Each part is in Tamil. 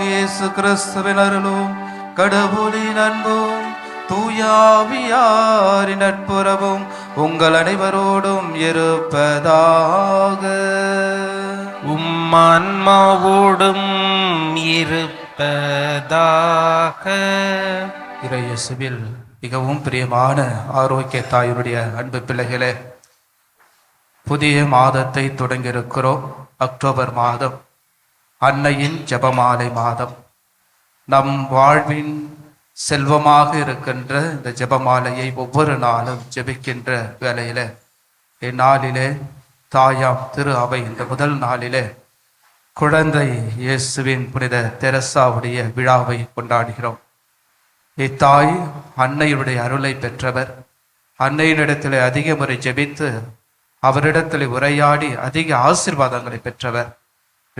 இயேசு கிறிஸ்துவின் அருளும். கடவுளின் அன்பும் தூயாவியாரின் நட்புறவும் உங்கள் அனைவரோடும் இருப்பதாக. உம் ஆன்மாவோடும் இருப்பதாக. இறையேசுவில் மிகவும் பிரியமான ஆரோக்கிய தாயினுடைய அன்பு பிள்ளைகளே புதிய மாதத்தை தொடங்கியிருக்கிறோம். அக்டோபர் மாதம் அன்னையின் ஜெபமாலை மாதம். நம் வாழ்வின் செல்வமாக இருக்கின்ற இந்த ஜெபமாலையை ஒவ்வொரு நாளும் ஜெபிக்கின்ற வேலையில இந்நாளிலே தாயாம் திரு அவை இந்த முதல் நாளிலே குழந்தை இயேசுவின் புனித தெரசாவுடைய விழாவை கொண்டாடுகிறோம். இத்தாய் அன்னையுடைய அருளை பெற்றவர் அன்னையினிடத்தில் அதிக முறை ஜெபித்து அவரிடத்தில் உரையாடி அதிக ஆசிர்வாதங்களை பெற்றவர்.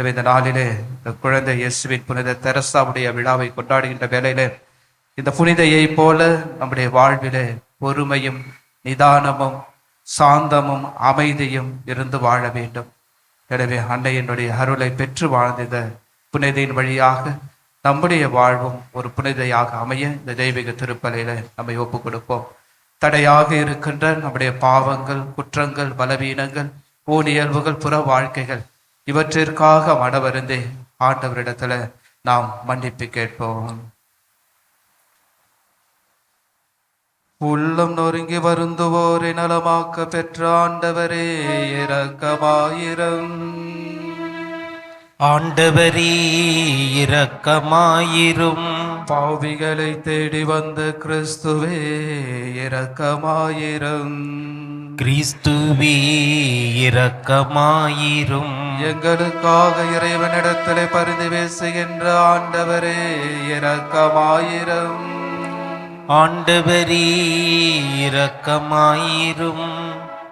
எனவே இந்த நாளிலே இந்த குழந்தை இயேசுவின் புனித தெரசாவுடைய விழாவை கொண்டாடுகின்ற வேலையில இந்த புனிதையை போல நம்முடைய வாழ்விலே பொறுமையும் நிதானமும் சாந்தமும் அமைதியும் இருந்து வாழ வேண்டும். எனவே அன்னையினுடைய அருளை பெற்று வாழ்ந்த இந்த புனிதையின் வழியாக நம்முடைய வாழ்வும் ஒரு புனிதையாக அமைய இந்த தெய்வீக திருப்பலையில நம்மை ஒப்பு கொடுப்போம். தடையாக இருக்கின்ற நம்முடைய பாவங்கள் குற்றங்கள் பலவீனங்கள் ஊனியல்புகள் புற வாழ்க்கைகள் இவற்றிற்காக மனவருந்தே ஆண்டவரிடத்துல நாம் மன்னிப்பு கேட்போம். உள்ளம் நொறுங்கி வருந்துவோரை நலமாக்க பெற்ற ஆண்டவரே இரக்கமாயிரம். ஆண்டவரே இரக்கமாயிரும். பாவிகளை தேடி வந்த கிறிஸ்துவே இரக்கமாயிரம். கிறிஸ்துவே இரக்கமாயிரும். எங்களுக்காக இறைவனிடத்திலே பரிந்து பேசுகின்ற ஆண்டவரே இரக்கமாயிரம். ஆண்டவரே இரக்கமாயிரும்.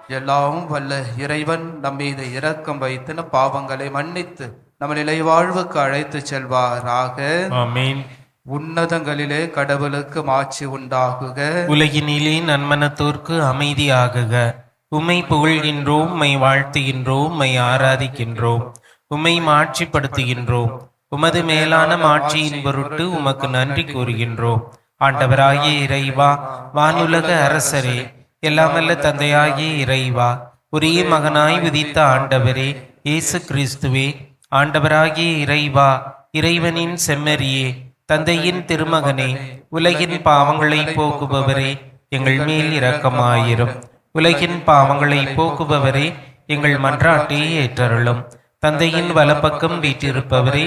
எல்லாம் வல்ல இறைவன் நம் மீது இரக்கம் வைத்து பாவங்களை மன்னித்து நம்ம நிலை வாழ்வுக்கு அழைத்து செல்வாராக. ஆமென். உன்னதங்களிலே கடவுளுக்கு மாட்சி உண்டாகுக. உலகினிலே நன்மனத்தோர்க்கு அமைதியாகுக. உம்மை புகழ்கின்றோம் உம்மை வாழ்த்துகின்றோம் உம்மை ஆராதிக்கின்றோம் உம்மை மாட்சிப்படுத்துகின்றோம். உமது மேலான மாட்சியின் பொருட்டு உமக்கு நன்றி கூறுகின்றோம். ஆண்டவராகிய இறைவா வானுலக அரசரே எல்லாமல்ல தந்தையாகிய இறைவா ஒரே மகனாய் விதித்த ஆண்டவரே இயேசு கிறிஸ்துவே ஆண்டவராகிய இறைவா இறைவனின் செம்மறியே தந்தையின் திருமகனே உலகின் பாவங்களை போக்குபவரே எங்கள் மேல் இரக்கமாயிரும். உலகின் பாவங்களை போக்குபவரே எங்கள் மன்றாட்டை ஏற்றருளும். தந்தையின் வலப்பக்கம் வீற்றிருப்பவரே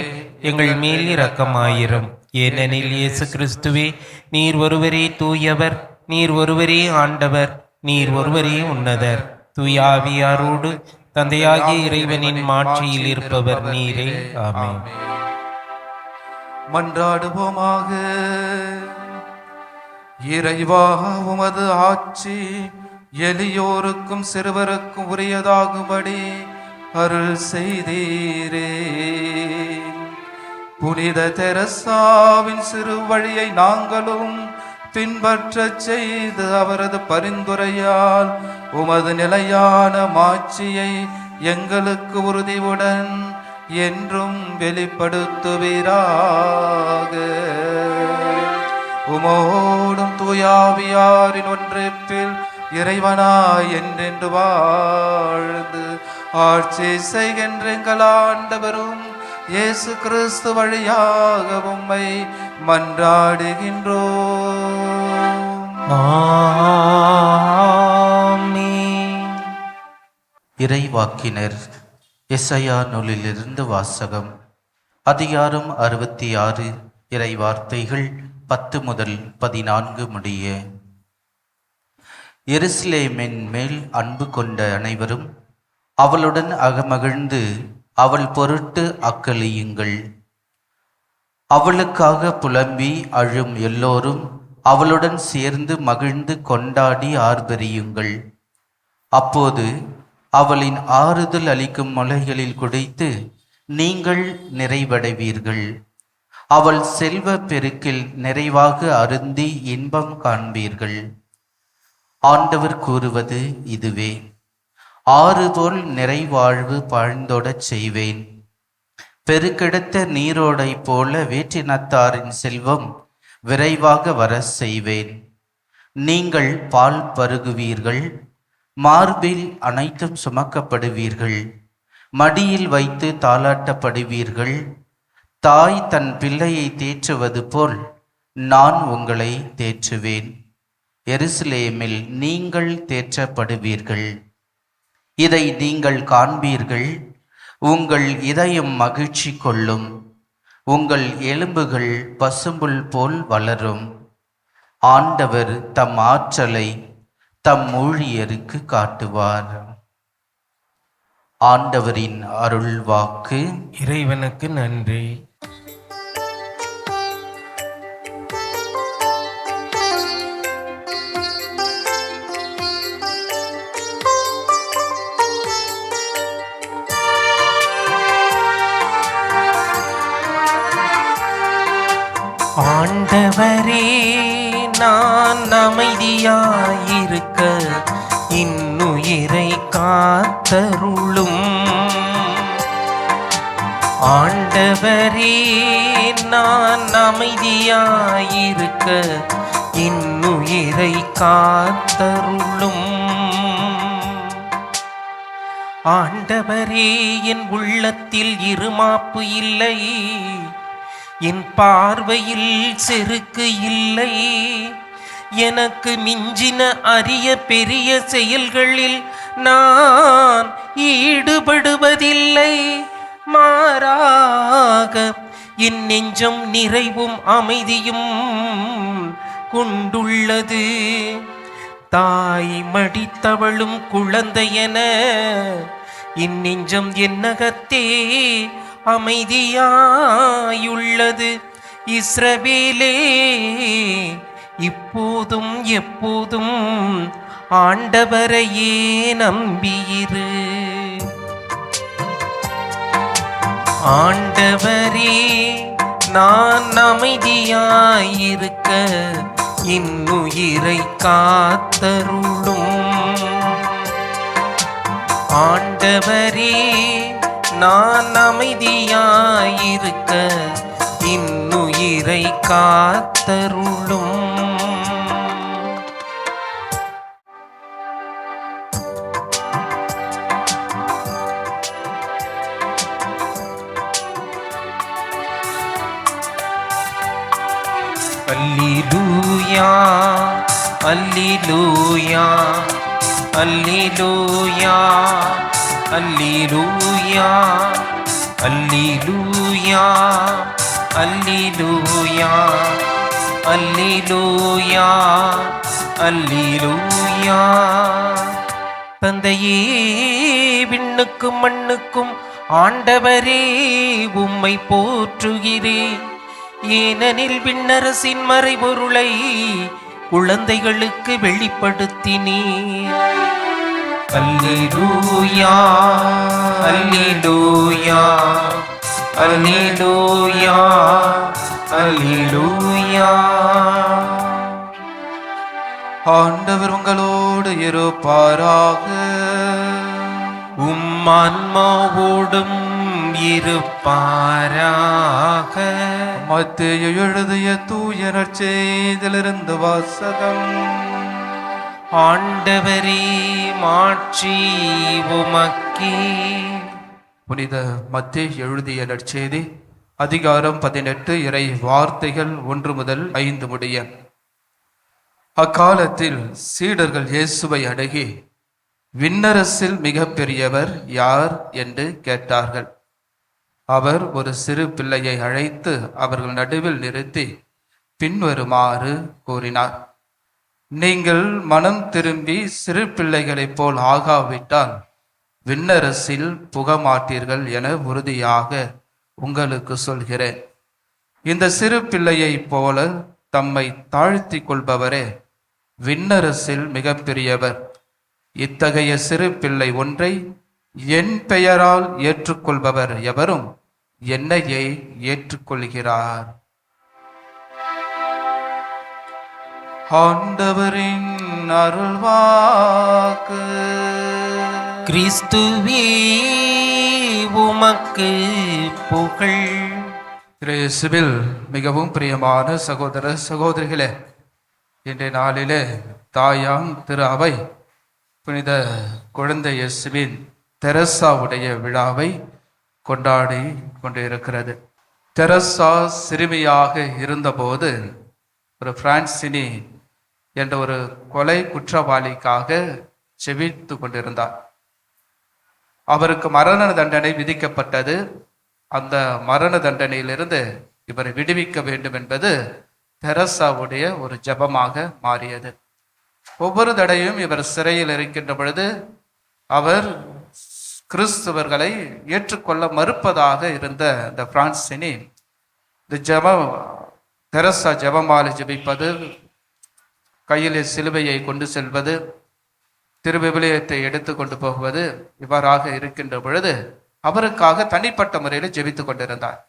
எங்கள் மேல் இரக்கமாயிரும். ஏனெனில் இயேசு கிறிஸ்துவே நீர் ஒருவரே தூயவர் நீர் ஒருவரே ஆண்டவர் நீர் ஒருவரே உன்னதர். தூயாவியாரோடு தந்தையாகிய இறைவனின் மாட்சியில் இருப்பவர் நீரே. ஆமே மன்றாடுவோமாக. இறைவா உமது ஆட்சி எளியோருக்கும் சிறுவருக்கும் உரியதாகும்படி அருள் செய்தீரே. புனித தெரசாவின் சிறு வழியை நாங்களும் பின்பற்றச் செய்து அவரது பரிந்துரையால் உமது நிலையான மாட்சியை எங்களுக்கு உறுதியுடன் என்றும் வெளிப்படுத்துவீராக. உமோடும் தூயாவியாரின் ஒன்றிப்பில் இறைவனாய் என்றென்று வாழ்ந்து ஆட்சி செய்கின்ற எங்கள் ஆண்டவரும் இயேசு கிறிஸ்து வழியாக உம்மை மன்றாடுகின்றோம். ஆமென். இறைவாக்கினர் எஸ்ஐயா நூலிலிருந்து வாசகம் அதிகாரம் அறுபத்தி ஆறு இறை வார்த்தைகள் பத்து முதல் பதினான்கு முடிய. எருசலேமின் மேல் அன்பு கொண்ட அனைவரும் அவளுடன் அகமகிழ்ந்து அவள் பொருட்டு அக்கழியுங்கள். அவளுக்காக புலம்பி அழும் எல்லோரும் அவளுடன் சேர்ந்து மகிழ்ந்து கொண்டாடி ஆர்பரியுங்கள் அப்போது அவளின் ஆறுதல் அளிக்கும் மலைகளில் குடைத்து நீங்கள் நிறைவடைவீர்கள். அவள் செல்வ பெருக்கில் நிறைவாக அருந்தி இன்பம் காண்பீர்கள். ஆண்டவர் கூறுவது இதுவே. ஆறுபோல் நிறைவாழ்வு பாழ்ந்தோடச் செய்வேன். பெருக்கெடுத்த நீரோடை போல வேற்றினத்தாரின் செல்வம் விரைவாக வர செய்வேன். நீங்கள் பால் பருகுவீர்கள் மார்பில் அனைத்தும் சுமக்கப்படுவீர்கள் மடியில் வைத்து தாளாட்டப்படுவீர்கள் தாய் தன் பிள்ளையை தேற்றுவது போல் நான் உங்களை தேற்றுவேன். எருசலேமில் நீங்கள் தேற்றப்படுவீர்கள். இதை நீங்கள் காண்பீர்கள். உங்கள் இதயம் மகிழ்ச்சி கொள்ளும். உங்கள் எலும்புகள் பசும்புல் போல் வளரும். ஆண்டவர் தம் ஆற்றலை தம் ஊழியருக்கு காட்டுவார். ஆண்டவரின் அருள் வாக்கு இறைவனுக்கு நன்றி. ஆண்டவரே நான் அமைதியாயிருக்க இன்னுயிரை காத்தருளும். ஆண்டவரே நான் அமைதியாயிருக்க இன்னுயிரை காத்தருளும். ஆண்டவரே என் உள்ளத்தில் இருமாப்பு இல்லை. என் பார்வையில் செருக்கு இல்லை. எனக்கு மிஞ்சின அரிய பெரிய செயல்களில் நான் ஈடுபடுவதில்லை. மாறாக என் நெஞ்சம் நிறைவும் அமைதியும் கொண்டுள்ளது. தாய் மடித்தவளும் குழந்தையென என் நெஞ்சம் என்னகத்தே அமைதியாயுள்ளது. இஸ்ரவேலே இப்போதும் எப்போதும் ஆண்டவரையே நம்பியிரு. ஆண்டவரே நான் அமைதியாயிருக்க இன்னுயிரை காத்தருளும். ஆண்டவரே நான் அமைதியாயிருக்க இன்னுயிரை காத்தருளும். அல்லிலூயா அல்லிலூயா அல்லிலூயா. அல்லேலூயா அல்லேலூயா அல்லூயா அல்லூயா அல்லூயா தந்தையே விண்ணுக்கும் மண்ணுக்கும் ஆண்டவரே உம்மை போற்றுகிறேன் ஏனெனில் விண்ணரசின் மறைபொருளை குழந்தைகளுக்கு வெளிப்படுத்தினீர். அல்லேலூயா அல்லேலூயா அல்லேலூயா அல்லேலூயா. ஆண்டவர் உங்களோடு இருப்பாராக. உம் ஆன்மாவோடும் இருப்பாராக. மத்திய எழுதிய தூயனர் செய்திலிருந்து வாசகம். ஆண்டவரே மாற்றி உமக்கே. புனித மத்திய எழுதிய நற்செய்தி அதிகாரம் பதினெட்டு இறை வார்த்தைகள் ஒன்று முதல் ஐந்து முடிய. அக்காலத்தில் சீடர்கள் இயேசுவை அணுகி விண்ணரசில் மிக பெரியவர் யார் என்று கேட்டார்கள். அவர் ஒரு சிறு பிள்ளையை அழைத்து அவர்கள் நடுவில் நிறுத்தி பின்வருமாறு கூறினார். நீங்கள் மனம் திரும்பி சிறு பிள்ளைகளைப் போல் ஆகாவிட்டால் விண்ணரசில் புகமாட்டீர்கள் என உறுதியாக உங்களுக்கு சொல்கிறேன். இந்த சிறு பிள்ளையைப் போல தம்மை தாழ்த்தி கொள்பவரே விண்ணரசில் மிகப்பெரியவர். இத்தகைய சிறு பிள்ளை ஒன்றை என் பெயரால் ஏற்றுக்கொள்பவர் எவரும் என்னையே ஏற்றுக்கொள்கிறார். ஆண்டவரின் அருள்வாக்கு. கிறிஸ்துவே உமக்கு புகழ். இயேசுவில் மிகவும் பிரியமான சகோதர சகோதரிகளே இன்றைய நாளிலே தாயாம் திரு அவை புனித குழந்தை இயேசுவின் தெரசாவுடைய விழாவை கொண்டாடி கொண்டிருக்கிறது. தெரசா சிறுமியாக இருந்தபோது ஒரு பிரான்சினி என்ற ஒரு கொலை குற்றவாளிக்காக செவித்து கொண்டிருந்தார். அவருக்கு மரண தண்டனை விதிக்கப்பட்டது. அந்த மரண தண்டனையிலிருந்து இவரை விடுவிக்க வேண்டும் என்பது தெரசாவுடைய ஒரு ஜெபமாக மாறியது. ஒவ்வொரு தடையும் இவர் சிறையில் இருக்கின்ற பொழுது அவர் கிறிஸ்துவர்களை ஏற்றுக்கொள்ள மறுப்பதாக இருந்த இந்த பிரான்சினி இந்த ஜெபம் தெரசா ஜபமாலை ஜெபிப்பது கையிலே சிலுவையை கொண்டு செல்வது திருவிபிலியத்தை எடுத்து கொண்டு போகுவது இவ்வாறாக இருக்கின்ற பொழுது அவருக்காக தனிப்பட்ட முறையில் ஜெபித்து கொண்டிருந்தார்.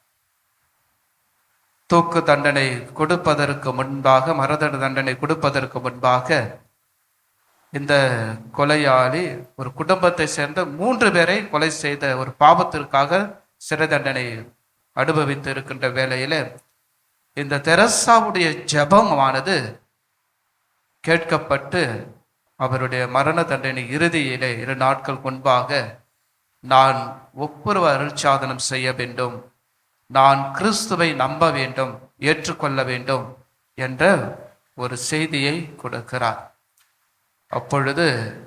தூக்கு தண்டனை கொடுப்பதற்கு முன்பாக மரண தண்டனை கொடுப்பதற்கு முன்பாக இந்த கொலையாளி ஒரு குடும்பத்தை சேர்ந்த மூன்று பேரை கொலை செய்த ஒரு பாவத்திற்காக சிறை தண்டனை அனுபவித்து இருக்கின்ற வேளையில இந்த தெரசாவுடைய ஜபமானது கேட்கப்பட்டு அவருடைய மரண தண்டனை இறுதியிலே இரு நாட்கள் முன்பாக நான் ஒப்புரவு அருட்சாதனம் செய்ய வேண்டும். நான் கிறிஸ்துவை நம்ப வேண்டும் ஏற்றுக்கொள்ள வேண்டும் என்ற ஒரு செய்தியை கொடுக்கிறார். அப்பொழுது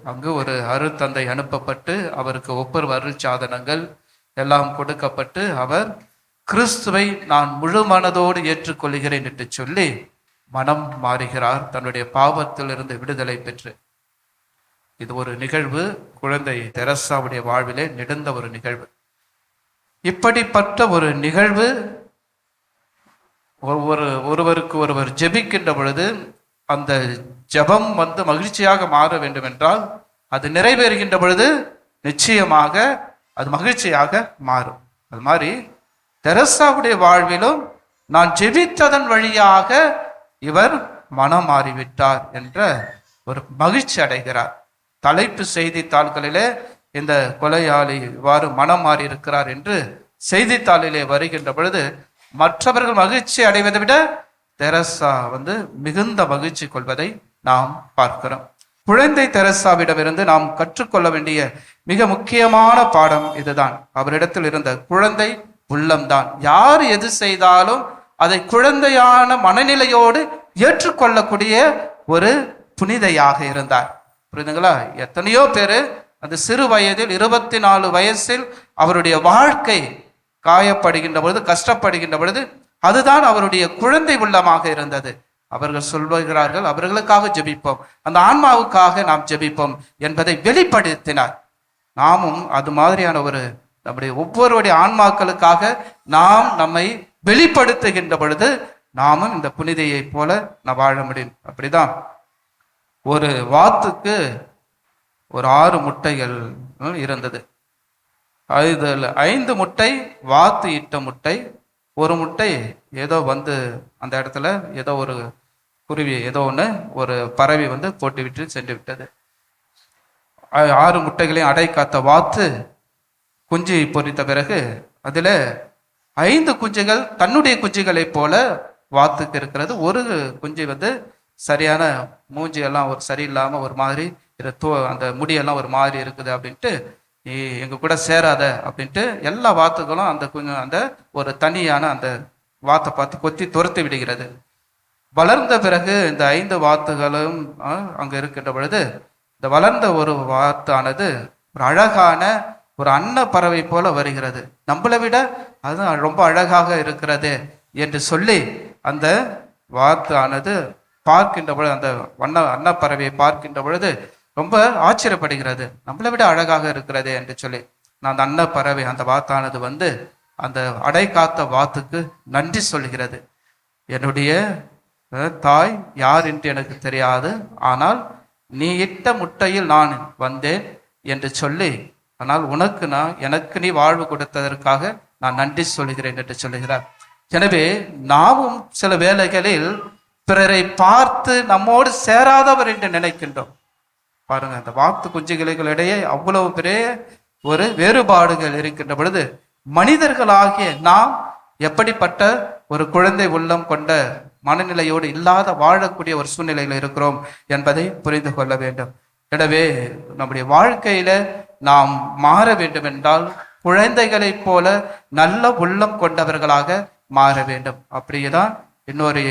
அங்கு ஒரு அருத்தந்தை அனுப்பப்பட்டு அவருக்கு ஒப்புரவு அருட்சாதனங்கள் எல்லாம் கொடுக்கப்பட்டு அவர் கிறிஸ்துவை நான் முழு மனதோடு ஏற்றுக்கொள்கிறேன் என்று சொல்லி மனம் மாறுகிறார். தன்னுடைய பாவத்திலிருந்து விடுதலை பெற்று. இது ஒரு நிகழ்வு. குழந்தை தெரசாவுடைய வாழ்விலே நெடுந்த ஒரு நிகழ்வு. இப்படிப்பட்ட ஒரு நிகழ்வு ஒவ்வொரு ஒருவருக்கு ஒருவர் ஜெபிக்கின்ற பொழுது அந்த ஜெபம் வந்து மகிழ்ச்சியாக மாற வேண்டும் என்றால் அது நிறைவேறுகின்ற பொழுது நிச்சயமாக அது மகிழ்ச்சியாக மாறும். அது மாதிரி தெரசாவுடைய வாழ்விலும் நான் ஜெபித்ததன் வழியாக இவர் மனம் மாறிவிட்டார் என்ற ஒரு மகிழ்ச்சி அடைகிறார். தலைப்பு செய்தித்தாள்களிலே இந்த கொலையாளி இவ்வாறு மனம் மாறி இருக்கிறார் என்று செய்தித்தாளிலே வருகின்ற பொழுது மற்றவர்கள் மகிழ்ச்சி அடைவதை விட தெரசா வந்து மிகுந்த மகிழ்ச்சி கொள்வதை நாம் பார்க்கிறோம். குழந்தை தெரசாவிடமிருந்து நாம் கற்றுக்கொள்ள வேண்டிய மிக முக்கியமான பாடம் இதுதான். அவரிடத்தில் இருந்த குழந்தை உள்ளம்தான். யார் எது செய்தாலும் அதை குழந்தையான மனநிலையோடு ஏற்றுக்கொள்ளக்கூடிய ஒரு புனிதையாக இருந்தார். புரியுதுங்களா? எத்தனையோ பேர் அந்த சிறு வயதில் இருபத்தி நாலு வயசில் அவருடைய வாழ்க்கை காயப்படுகின்ற பொழுது கஷ்டப்படுகின்ற பொழுது அதுதான் அவருடைய குழந்தை உள்ளமாக இருந்தது. அவர்கள் சொல்லுகிறார்கள் அவர்களுக்காக ஜெபிப்போம். அந்த ஆன்மாவுக்காக நாம் ஜெபிப்போம் என்பதை வெளிப்படுத்தினார். நாமும் அது மாதிரியான ஒரு நம்முடைய ஒவ்வொருடைய ஆன்மாக்களுக்காக நாம் நம்மை வெளிப்படுத்துகின்ற பொழுது நாமும் இந்த புனிதையை போல நான் வாழ முடியும். அப்படிதான். ஒரு வாத்துக்கு ஒரு ஆறு முட்டைகள் இருந்தது. அதில் ஐந்து முட்டை வாத்து இட்ட முட்டை ஒரு முட்டை ஏதோ வந்து அந்த இடத்துல ஏதோ ஒரு குருவி ஏதோ ஒன்று ஒரு பறவை வந்து போட்டு விட்டு சென்று விட்டது. ஆறு முட்டைகளையும் அடை காத்த வாத்து குஞ்சு பொரித்த பிறகு அதில் ஐந்து குஞ்சுகள் தன்னுடைய குஞ்சுகளைப் போல வாத்துக்கு இருக்கிறது. ஒரு குஞ்சு வந்து சரியான மூஞ்சி எல்லாம் ஒரு சரியில்லாம ஒரு மாதிரி தோ அந்த முடியெல்லாம் ஒரு மாதிரி இருக்குது அப்படின்ட்டு நீ எங்க கூட சேராத அப்படின்ட்டு எல்லா வாத்துகளும் அந்த குஞ்சு அந்த ஒரு தனியான அந்த வாத்தை பார்த்து கொத்தி துரத்து விடுகிறது. வளர்ந்த பிறகு இந்த ஐந்து வாத்துகளும் அங்கே அங்க இருக்கின்ற பொழுது இந்த வளர்ந்த ஒரு வாத்தானது ஒரு அழகான ஒரு அன்ன பறவை போல வருகிறது. நம்மளை விட அது ரொம்ப அழகாக இருக்கிறது என்று சொல்லி அந்த வாத்தானது பார்க்கின்ற பொழுது அந்த வண்ண அன்னப்பறவையை பார்க்கின்ற பொழுது ரொம்ப ஆச்சரியப்படுகிறது. நம்மளை விட அழகாக இருக்கிறது என்று சொல்லி. நான் அந்த அன்னப்பறவை அந்த வாத்தானது வந்து அந்த அடை காத்த வாத்துக்கு நன்றி சொல்கிறது. என்னுடைய தாய் யார் என்று எனக்கு தெரியாது. ஆனால் நீ இட்ட முட்டையில் நான் வந்தேன் என்று சொல்லி ஆனால் உனக்கு நான் எனக்கு நீ வாழ்வு கொடுத்ததற்காக நான் நன்றி சொல்கிறேன் என்று சொல்லுகிறார். எனவே நாமும் சில வேளைகளில் பிறரை பார்த்து நம்மோடு சேராதவர் என்று நினைக்கின்றோம். பாருங்க அந்த வாத்து குஞ்சுகளுக்கிடையே அவ்வளவு பெரிய ஒரு வேறுபாடுகள் இருக்கின்ற பொழுது மனிதர்களாகிய நாம் எப்படிப்பட்ட ஒரு குழந்தை உள்ளம் கொண்ட மனநிலையோடு இல்லாத வாழக்கூடிய ஒரு சூழ்நிலையில் இருக்கிறோம் என்பதை புரிந்து கொள்ள வேண்டும். எனவே நம்முடைய வாழ்க்கையில நாம் மாற வேண்டும் என்றால் குழந்தைகளைப் போல நல்ல உள்ளம் கொண்டவர்களாக மாற வேண்டும். அப்படியேதான் இன்னொரு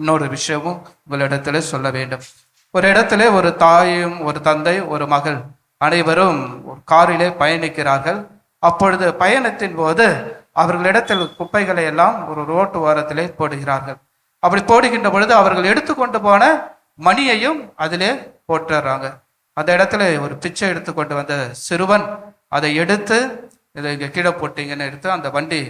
இன்னொரு விஷயமும் உங்களிடத்துல சொல்ல வேண்டும். ஒரு இடத்துல ஒரு தாயும் ஒரு தந்தை ஒரு மகள் அனைவரும் ஒரு காரிலே பயணிக்கிறார்கள். அப்பொழுது பயணத்தின் போது அவர்களிடத்தில் குப்பைகளை எல்லாம் ஒரு ரோட்டு ஓரத்திலே போடுகிறார்கள். அப்படி போடுகின்ற பொழுது அவர்கள் எடுத்துக்கொண்டு போன மணியையும் அதிலே போட்டுறாங்க. அந்த இடத்துல ஒரு பிச்சை எடுத்து கொண்டு வந்த சிறுவன் அதை எடுத்து இதை இங்கே கீழே போட்டிங்கன்னு எடுத்து அந்த வண்டி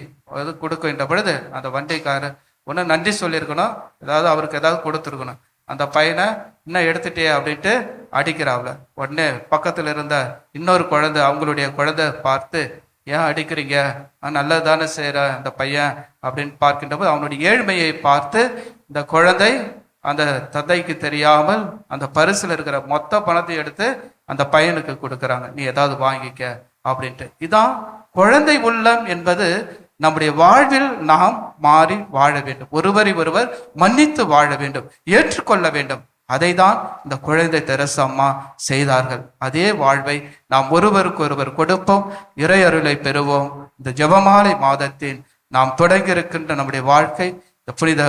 அது கொடுக்கின்ற பொழுது அந்த வண்டிக்காரர் ஒன்று நன்றி சொல்லியிருக்கணும். ஏதாவது அவருக்கு ஏதாவது கொடுத்துருக்கணும். அந்த பையனை இன்னும் எடுத்துட்டே அப்படின்ட்டு அடிக்கிறாப்ல. உடனே பக்கத்தில் இருந்த இன்னொரு குழந்தை அவங்களுடைய குழந்தை பார்த்து ஏன் அடிக்கிறீங்க? நான் நல்லது தானே செய்கிற அந்த பையன் அப்படின்னு பார்க்கின்ற போது அவனுடைய ஏழ்மையை பார்த்து இந்த குழந்தை அந்த தந்தைக்கு தெரியாமல் அந்த பரிசில் இருக்கிற மொத்த பணத்தை எடுத்து அந்த பையனுக்கு கொடுக்குறாங்க. நீ ஏதாவது வாங்கிக்க அப்படின்ட்டு. இதான் குழந்தை உள்ளம் என்பது நம்முடைய வாழ்வில் நாம் மாறி வாழ வேண்டும். ஒருவரை ஒருவர் மன்னித்து வாழ வேண்டும் ஏற்றுக்கொள்ள வேண்டும். அதை தான் இந்த குழந்தை தெரசு அம்மா செய்தார்கள். அதே வாழ்வை நாம் ஒருவருக்கு ஒருவர் கொடுப்போம் இறையருளை பெறுவோம். இந்த ஜெபமாலை மாதத்தின் நாம் தொடங்கி இருக்கின்ற நம்முடைய வாழ்க்கை இந்த புனித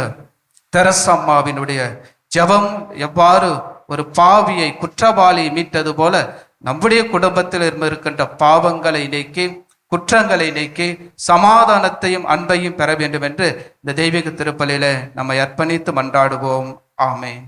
தெரசம்மாவினுடைய ஜபம் ஜெபம் எவ்வாறு ஒரு பாவியை குற்றவாளியை மீட்டது போல நம்முடைய குடும்பத்தில் இருந்து இருக்கின்ற பாவங்களை நீக்கி குற்றங்களை நீக்கி சமாதானத்தையும் அன்பையும் பெற வேண்டும் என்று இந்த தெய்வீக திருப்பலியில நம்மை அர்ப்பணித்து மன்றாடுவோம். ஆமேன்.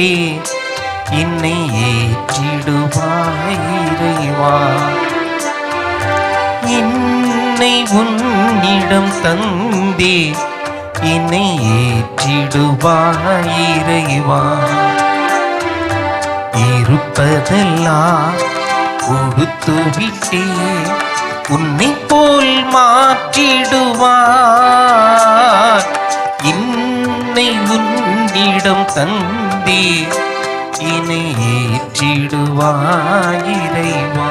தந்தே என்னை ஏற்றிடுவாயிரைவா என்னை உன்னிடம் தந்தே என்னை ஏற்றிடுவாயிரைவா இருப்பதெல்லாம் கொடுத்து விட்டே உன்னை போல் மாற்றிடுவார். என்னை உன்னிடம் தந்தே இணை ஏற்றிடுவாய் இறைவா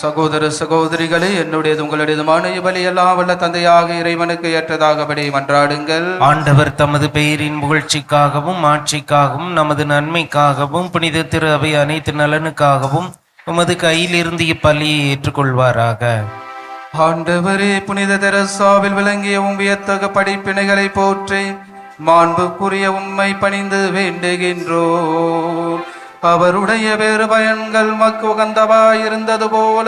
சகோதர சகோதரிகளே என்னுடையது உங்களுடையதுமான இவளி எல்லாம் வல்ல தந்தையாக இறைவனுக்கு ஏற்றதாகபடி மன்றாடுங்கள். ஆண்டவர் தமது பெயரின் புகழ்ச்சிக்காகவும் ஆட்சிக்காகவும் நமது நன்மைக்காகவும் புனித திரு அவை அனைத்து நலனுக்காகவும் உமது கையிலிருந்து இப்பலியை ஏற்றுக்கொள்வாராக. ஆண்டவரே புனித தெரசாவில் விளங்கிய உம் வியத்தக படிப்பினைகளை போற்றி மாண்புக்குரிய உம்மை பணிந்து வேண்டுகின்றோம் அவருடைய வேறு பயன்கள் மக்கு உகந்தவாய் இருந்தது போல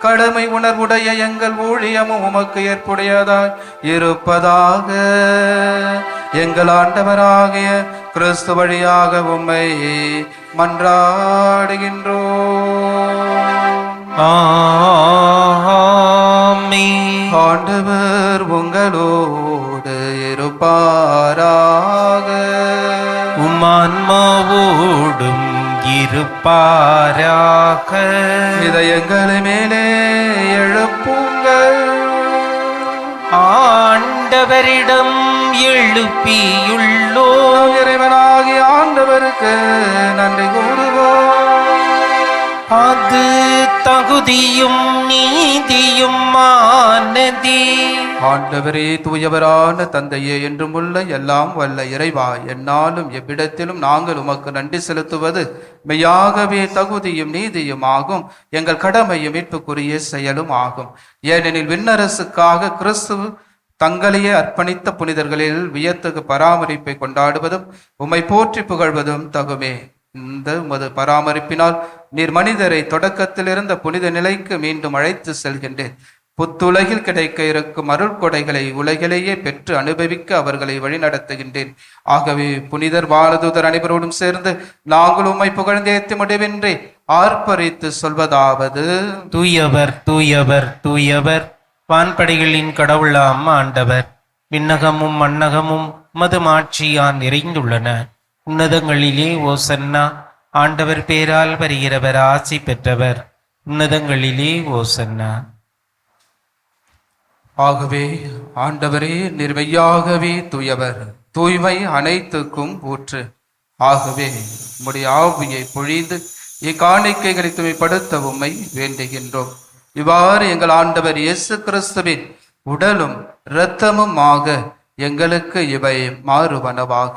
கடமை உணர்வுடைய எங்கள் ஊழியமும் உமக்கு ஏற்புடையதாய் இருப்பதாக எங்கள் ஆண்டவராகிய கிறிஸ்து வழியாக உம்மை மன்றாடுகின்றோம் ஆமென். ஆண்டவர் உங்களோடு இருப்பாராக. உமான்மாவோடும் இருப்பாராக. இதயங்களை மேலே எழுப்புங்கள். ஆண்டவரிடம் எழுப்பியுள்ளோ நம் தகுதியும் நீதியும் மானதி. ஆண்டவரே தூயவரான தந்தையே என்றும் உள்ள எல்லாம் வல்ல இறைவா என்னாலும் எவ்விடத்திலும் நாங்கள் உமக்கு நன்றி செலுத்துவது மெய்யாகவே தகுதியும் நீதியும் ஆகும். எங்கள் கடமையும் மீட்புக்குரிய செயலும் ஆகும். ஏனெனில் விண்ணரசுக்காக கிறிஸ்து தங்களையே அர்ப்பணித்த புனிதர்களில் வியத்துக்கு பராமரிப்பை கொண்டாடுவதும் உம்மை போற்றி புகழ்வதும் தகுமே. இந்த உமது பராமரிப்பினால் நீர் மனிதரை தொடக்கத்தில் இருந்த புனித நிலைக்கு மீண்டும் அழைத்து செல்கின்றேன். புத்துலகில் கிடைக்க இருக்கும் அருள் கொடைகளை உலகிலேயே பெற்று அனுபவிக்க அவர்களை வழிநடத்துகின்றேன். ஆகவே புனிதர் பாலதூதர் அனைவரோடும் சேர்ந்து நாங்கள் உம்மை புகழ்ந்தேத்தி முடிவின்றி ஆர்ப்பரித்து சொல்வதாவது. தூயவர் தூயவர் தூயவர் வான்படைகளின் கடவுளாம் ஆண்டவர். விண்ணகமும் மன்னகமும் மது மாட்சியான் நிறைந்துள்ளன. உன்னதங்களிலே ஓசன்னா ஆண்டவர் பேரால் வருகிறவர் ஆசி பெற்றவர். உன்னதங்களிலே ஓசன்னா ஆகவே ஆண்டவரே நிர்வையாகவே தூயவர். தூய்மை அனைத்துக்கும் ஊற்று. ஆகவே உம்முடைய ஆவியை பொழிந்து இக்காணிக்கைகளை தூய்மைப்படுத்த உம்மை வேண்டுகின்றோம். இவ்வாறு எங்கள் ஆண்டவர் இயேசு கிறிஸ்துவின் உடலும் இரத்தமுமாக எங்களுக்கு இவை மாறுவனவாக.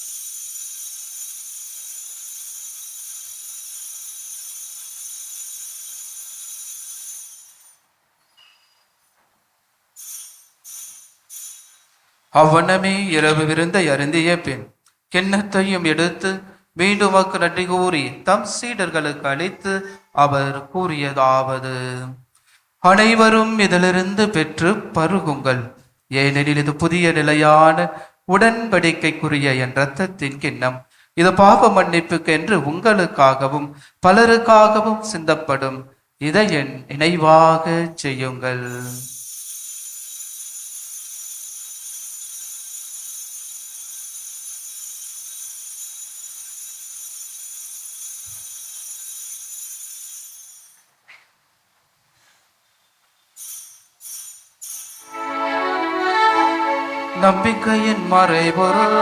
அவ்வண்ணமே இரவு விருந்தை அருந்திய பின் கிண்ணத்தையும் எடுத்து மீண்டும் அக்கு நன்றி கூறி தம் சீடர்களுக்கு அளித்து அவர் கூறியதாவது அனைவரும் இதிலிருந்து பெற்று பருகுங்கள். ஏனெனில் இது புதிய நிலையான உடன்படிக்கைக்குரிய என் ரத்தத்தின் கிண்ணம். இது பாவ மன்னிப்புக்கு என்று உங்களுக்காகவும் பலருக்காகவும் சிந்தப்படும். இதை என் நினைவாக செய்யுங்கள். நம்பிக்கையின் மறைபொருள்.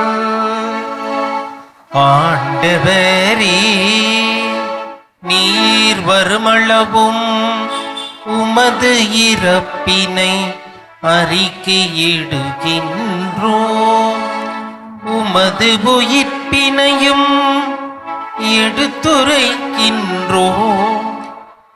ஆண்டு ஆண்டவரே நீர் வருமளவும் உமது இறப்பினை அறிக்கையிடுகின்றோம் உமது உயிர்ப்பினையும் எடுத்துரைக்கின்றோம்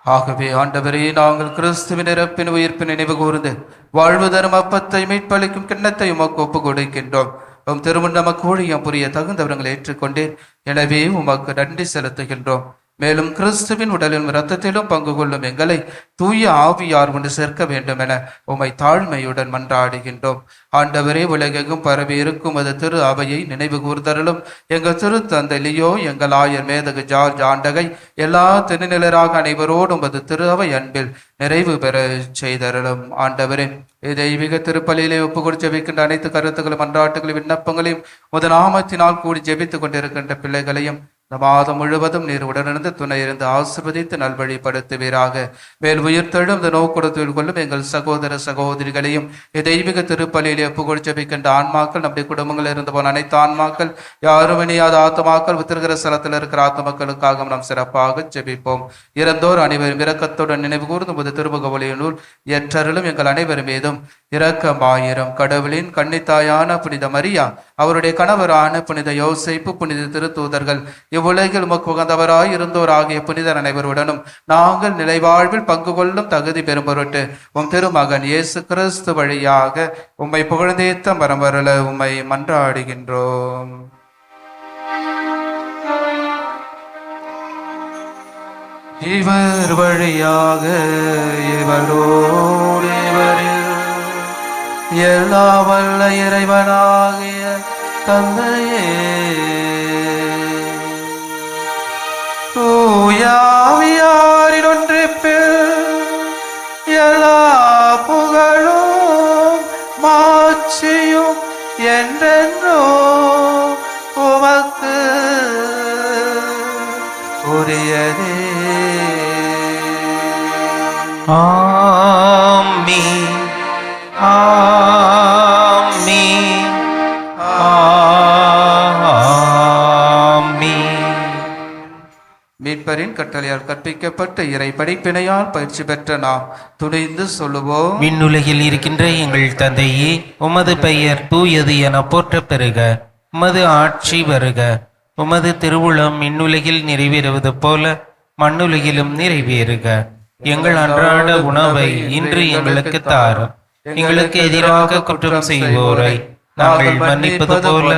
ஆகவே ஆண்டவரே நாங்கள் கிறிஸ்துவின் இறப்பின் உயிர்ப்பின் நினைவு கூர்ந்து வாழ்வு தரும் அப்பத்தை மீட்பளிக்கும் கிண்ணத்தை உமக்கு ஒப்பு கொடுக்கின்றோம் உம் திருமண நமக்கு ஊழியம் புரிய தகுந்தவர்களை ஏற்றுக்கொண்டேன். எனவே உமக்கு நன்றி செலுத்துகின்றோம். மேலும் கிறிஸ்துவின் உடலிலும் இரத்தத்திலும் பங்கு கொள்ளும் எங்களை தூய ஆவியார் கொண்டு சேர்க்க வேண்டும் என உம்மை தாழ்மையுடன் மன்றாடுகின்றோம். ஆண்டவரே உலகெங்கும் பரவி இருக்கும் அது திரு அவையை நினைவு கூர்ந்தருளும். எங்கள் திரு தந்தை எங்கள் ஆயர் மேதகு ஜார்ஜ் ஆண்டகை எல்லா திருநிலராக அனைவரோடும் அது திரு அவை அன்பில் நிறைவு பெற செய்தருளும். ஆண்டவரே தெய்வீக திருப்பலியிலே ஒப்பு கொடுத்து ஜெபிக்கின்ற அனைத்து கருத்துக்களும் மன்றாட்டுகளும் விண்ணப்பங்களையும் முத கூடி ஜெபித்துக் கொண்டிருக்கின்ற பிள்ளைகளையும் இந்த மாதம் முழுவதும் நீர் உடனிருந்து துணை இருந்து ஆசிர்வதித்து நல்வழிப்படுத்துவீராக. மேல் உயிர்த்தெழும் இந்த நோக்குடத்தில் கொள்ளும் எங்கள் சகோதர சகோதரிகளையும் தெய்வீக திருப்பலியிலே புகழ் ஜெபிக்கின்ற ஆன்மாக்கள் நம்முடைய குடும்பங்களில் இருந்து போன அனைத்து ஆன்மாக்கள் யாரும் இனியாத ஆத்மாக்கள் வித்திருக்கிற ஸ்தலத்தில் இருக்கிற ஆத்மக்களுக்காக நாம் சிறப்பாக ஜெபிப்போம் இறந்தோர் அனைவரும் இரக்கத்துடன் நினைவு கூர்ந்து முது திருமுக ஒளியினுள் எற்றருளும் எங்கள் அனைவர் மீதும். இரக்கமாயிரம். கடவுளின் கண்ணித்தாயான புனித மரியா அவருடைய கணவரான புனித யோசைப்பு புனித திருத்தூதர்கள் இவ்வுலகில் உமக்கு உகந்தவராய் இருந்தோர் ஆகிய புனிதர் அனைவருடனும் நாங்கள் நிலைவாழ்வில் பங்கு கொள்ளும் தகுதி பெறும் பொருட்டு உம் திருமகன் இயேசு கிறிஸ்து வழியாக உம்மை புகழ்ந்தேத்த மரமருள உம்மை மன்றாடுகின்றோம். இவர் வழியாக இவரோடு இவரின் எல்லா வல்ல இறைவனாகிய தந்தையே. தூயாவியாரின் ஒன்றிப்பில் எல்லா புகழும் மாட்சியும் என்றென்றோ உமக்கு உரியதே. ஆ கட்டளையால் கற்பிக்கப்பட்ட இறை படிப்பினையால் பயிற்சி பெற்ற நாம் துணிந்து சொல்லுவோம். விண்ணுலகில் இருக்கின்ற எங்கள் தந்தையே உமது பெயர் தூயது என போற்ற பெறுக. உமது ஆட்சி வருக. உமது திருவுளம் மின்னுலகில் நிறைவேறுவது போல மண்ணுலகிலும் நிறைவேறுக. எங்கள் அன்றாட உணவை இன்று எங்களுக்கு தாரும் எங்களுக்கு எதிராக குற்றம் செய்வோரை நாங்கள் மன்னிப்பது போல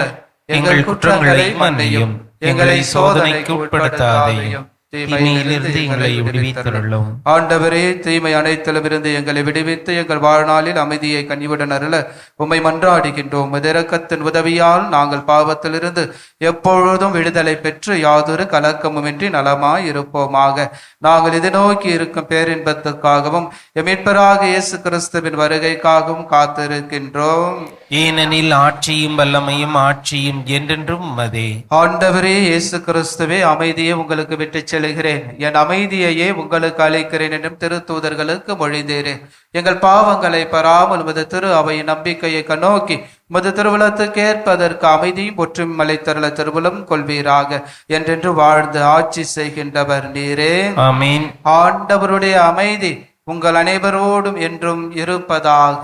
எங்கள் குற்றங்களை மன்னியும். எங்களை சோதனைக்கு உட்படுத்தாதையும் தீமையிலிருந்து எங்களை விடுவித்தருளும். ஆண்டவரே தீமை அனைத்திலும் இருந்து எங்களை விடுவித்து எங்கள் வாழ்நாளில் அமைதியை கனிவுடன் அருள உம்மை மன்றாடுகின்றோம். உமதிரக்கத்தின் உதவியால் நாங்கள் பாவத்திலிருந்து எப்பொழுதும் விடுதலை பெற்று யாதொரு கலக்கமுமின்றி நலமாய் இருப்போமாக நாங்கள் இது நோக்கி இருக்கும் பேரின்பத்துக்காகவும் எமிட்பராக இயேசு கிறிஸ்துவின் வருகைக்காகவும் காத்திருக்கின்றோம். ஏனெனில் ஆட்சியும் வல்லமையும் ஆட்சியும் என்றென்றும் உமதே ஆண்டவரே இயேசு கிறிஸ்துவே அமைதியை உங்களுக்கு விட்டுச் செல்கிறேன். என் அமைதியையே உங்களுக்கு அளிக்கிறேன் என்றும் திருத்தூதர்களுக்கு மொழிந்தேரேன் எங்கள் பாவங்களை பெறாமல் உமது திரு அவையின் நம்பிக்கையை கண்ணோக்கி உமது திருவுலத்துக்கு ஏற்பதற்கு அமைதியும் ஒற்றும் மலைத்தருள திருவுலம் கொள்வீராக. என்றென்று வாழ்ந்து ஆட்சி செய்கின்றவர் நீரே. ஆமீன். ஆண்டவருடைய அமைதி உங்கள் அனைவரோடும் என்றும் இருப்பதாக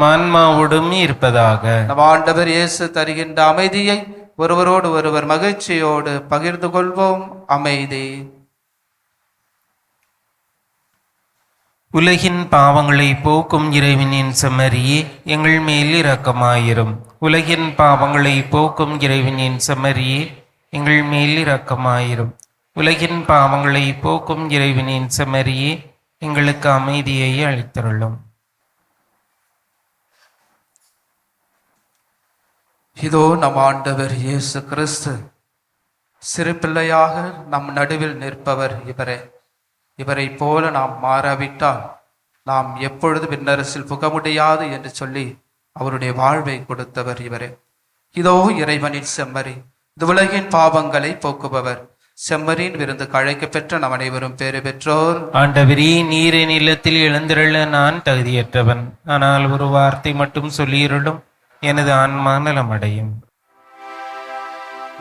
மான்மாவோடும் இருப்பதாக. நம் ஆண்டவர் இயேசு தருகின்ற அமைதியை ஒருவரோடு ஒருவர் மகிழ்ச்சியோடு பகிர்ந்து கொள்வோம். அமைதி. உலகின் பாவங்களை போக்கும் இறைவனின் செம்மறியே எங்கள் மேல் இரக்கமாயிரும். உலகின் பாவங்களை போக்கும் இறைவனின் செம்மறியே எங்கள் மேல் இரக்கமாயிரும். உலகின் பாவங்களை போக்கும் இறைவனின் செம்மறியே எங்களுக்கு அமைதியை அளித்தருளும். இதோ நம் ஆண்டவர் இயேசு கிறிஸ்து சிறு பிள்ளையாக நம் நடுவில் நிற்பவர் இவரே. இவரை போல நாம் மாறாவிட்டால் நாம் எப்பொழுது விண்ணரசில் புக முடியாது என்று சொல்லி அவருடைய வாழ்வை கொடுத்தவர் இவரே. இதோ இறைவனின் செம்மறி இது உலகின் பாவங்களை போக்குபவர். செம்மறியின் விருந்து கழைக்க பெற்ற நம் அனைவரும் பேறு பெற்றோர். ஆண்டவரே நீரின் நிலத்தில் எழுந்திருள நான் தகுதியற்றவன். ஆனால் ஒரு வார்த்தை மட்டும் சொல்லியிருளும் எனது ஆன்மா நலமடையும்.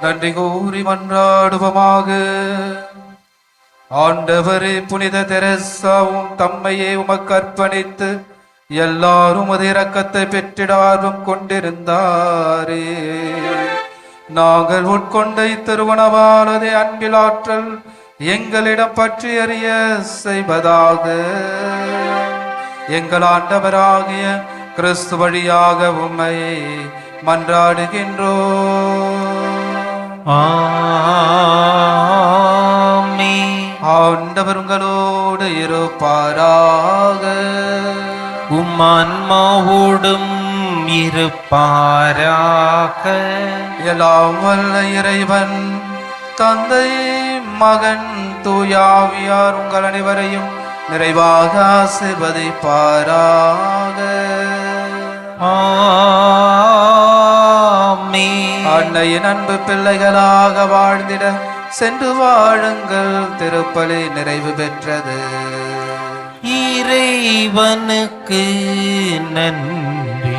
நன்றி கூறி மன்றாடுவமாக. ஆண்டவரே புனித தெரசாவும் தம்மையே உமக்கு அர்ப்பணித்து எல்லாரும் உமது இரக்கத்தை பெற்றிட ஆர்வம் கொண்டிருந்தாரே. நாங்கள் உட்கொண்ட இத்திருவனவானது அன்பில் ஆற்றல் எங்களிடம் பற்றி அறிய செய்வதாக எங்கள் ஆண்டவராகிய கிறிஸ்து வழியாக உம்மை மன்றாடுகின்றோம் ஆமென். ஆண்டவர் உங்களோடு இருப்பாராக. உம் ஆன்மாவோடும் இருப்பாராக எல்லாம் வல்ல இறைவன் தந்தை மகன் தூயாவியார் உங்கள் அனைவரையும் நிறைவாக ஆசிர்வதிப்பாராக. அன்னையின் அன்பு பிள்ளைகளாக வாழ்ந்திட சென்று வாழுங்கள் திருப்பலி நிறைவு பெற்றது. இறைவனுக்கு நன்றி.